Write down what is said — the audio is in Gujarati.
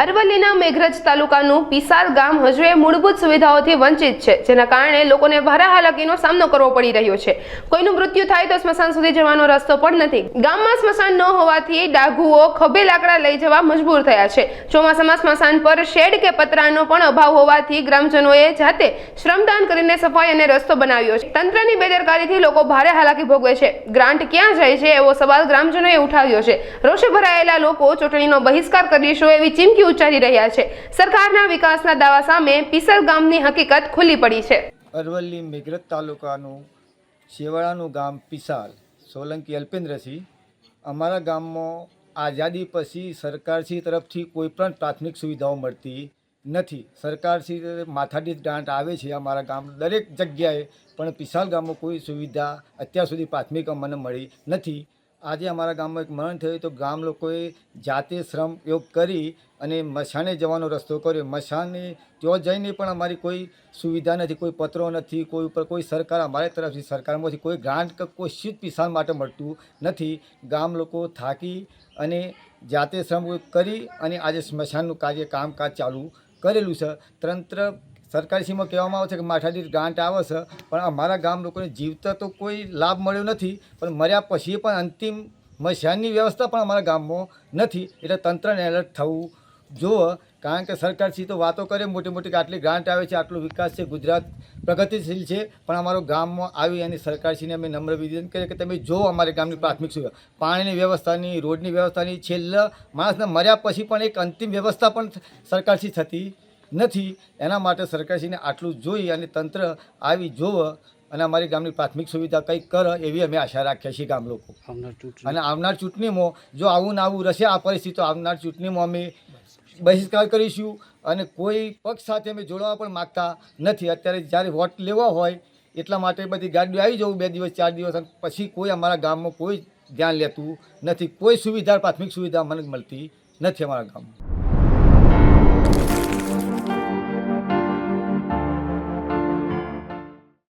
અરવલ્લીના મેઘરજ તાલુકાનું પિસાર ગામ હજુ મૂળભૂત સુવિધાઓથી વંચિત છે, જેના કારણે લોકોને ભારે હાલાકીનો સામનો કરવો પડી રહ્યો છે. કોઈનું મૃત્યુ થાય તો સ્મશાન સુધી જવાનો રસ્તો પણ નથી. ગામમાં સ્મશાન ન હોવાથી ડાઘુઓ ખભે લાકડા લઈ જવા મજબૂર થયા છે. ચોમાસામાં સ્મશાન પર શેડ કે પતરાનો પણ અભાવ હોવાથી ગ્રામજનોએ જાતે શ્રમદાન કરીને સફાઈ અને રસ્તો બનાવ્યો છે. તંત્રની બેદરકારીથી લોકો ભારે હાલાકી ભોગવે છે. ગ્રાન્ટ ક્યાં જાય છે એવો સવાલ ગ્રામજનોએ ઉઠાવ્યો છે. રોષે ભરાયેલા લોકો ચૂંટણીનો બહિષ્કાર કરીશું એવી ચીમકી ઉચ્ચારી રહ્યા છે. સરકારના વિકાસના દાવા સામે પીસર ગામની હકીકત ખુલ્લી પડી છે. અરવલ્લી મેઘરજ તાલુકાનું શેવાળાનું ગામ પિસાલ. સોલંકી અલ્પેન્દ્રસિંહ, અમારા ગામમાં આઝાદી પછી સરકારશ્રી તરફથી કોઈ પણ પ્રાથમિક સુવિધાઓ મળતી નથી. સરકારશ્રી માથાદીઠ ગ્રાન્ટ આવે છે અમારા ગામ દરેક જગ્યાએ, પણ પિસાલ ગામમાં કોઈ સુવિધા અત્યાર સુધી પ્રાથમિક અમને મળી નથી. આજે અમારા ગામમાં એક મરણ થયું તો ગામ લોકોએ જાતે શ્રમ યોગ કરી અને મશાને જવાનો રસ્તો કર્યો. મશાને ત્યાં જઈને પણ અમારી કોઈ સુવિધા નથી, કોઈ પત્રો નથી, કોઈ ઉપર કોઈ સરકાર અમારી તરફથી સરકારમાંથી કોઈ ગ્રાન્ટ કે કોઈ શીત પિસાન માટે મળતું નથી. ગામ લોકો થાકી અને જાતે શ્રમ કરી અને આજે સ્મશાનનું કાર્ય કામકાજ ચાલુ કરેલું છે. તંત્ર સરકારશ્રીમાં કહેવામાં આવે છે કે માથાદીઠ ગ્રાન્ટ આવે છે, પણ અમારા ગામ લોકોને જીવતા તો કોઈ લાભ મળ્યો નથી, પણ મર્યા પછી પણ અંતિમ મશાનની વ્યવસ્થા પણ અમારા ગામમાં નથી. એટલે તંત્રને એલર્ટ થવું જોવે, કારણ કે સરકારશ્રી તો વાતો કરે, મોટી મોટી કે આટલી ગ્રાન્ટ આવે છે, આટલો વિકાસ છે, ગુજરાત પ્રગતિશીલ છે, પણ અમારો ગામમાં આવી અને સરકારશ્રીને અમે નમ્ર વિનંતી કરીએ કે તમે જો અમારે ગામની પ્રાથમિક સુવિધા. પાણીની વ્યવસ્થાની, રોડની વ્યવસ્થાની છેલ્લા માણસને મર્યા પછી પણ એક અંતિમ વ્યવસ્થા પણ સરકારશ્રી થતી નથી એના માટે સરકારશ્રીને આટલું જોઈ અને તંત્ર આવી જોવે અને અમારી ગામની પ્રાથમિક સુવિધા કંઈક કરે એવી અમે આશા રાખીએ છીએ ગામ લોકો. અને આવનાર ચૂંટણીમાં જો આવું ને આવું રહેશે આ પરિસ્થિતિ તો આવનાર ચૂંટણીમાં અમે બહિષ્કાર કરીશું અને કોઈ પક્ષ સાથે અમે જોડાવા પણ માગતા નથી. અત્યારે જ્યારે વોટ લેવા હોય એટલા માટે બધી ગાડીઓ આવી જવું બે દિવસ ચાર દિવસ અને પછી કોઈ અમારા ગામમાં કોઈ ધ્યાન લેતું નથી. કોઈ સુવિધા પ્રાથમિક સુવિધા મને મળતી નથી અમારા ગામમાં.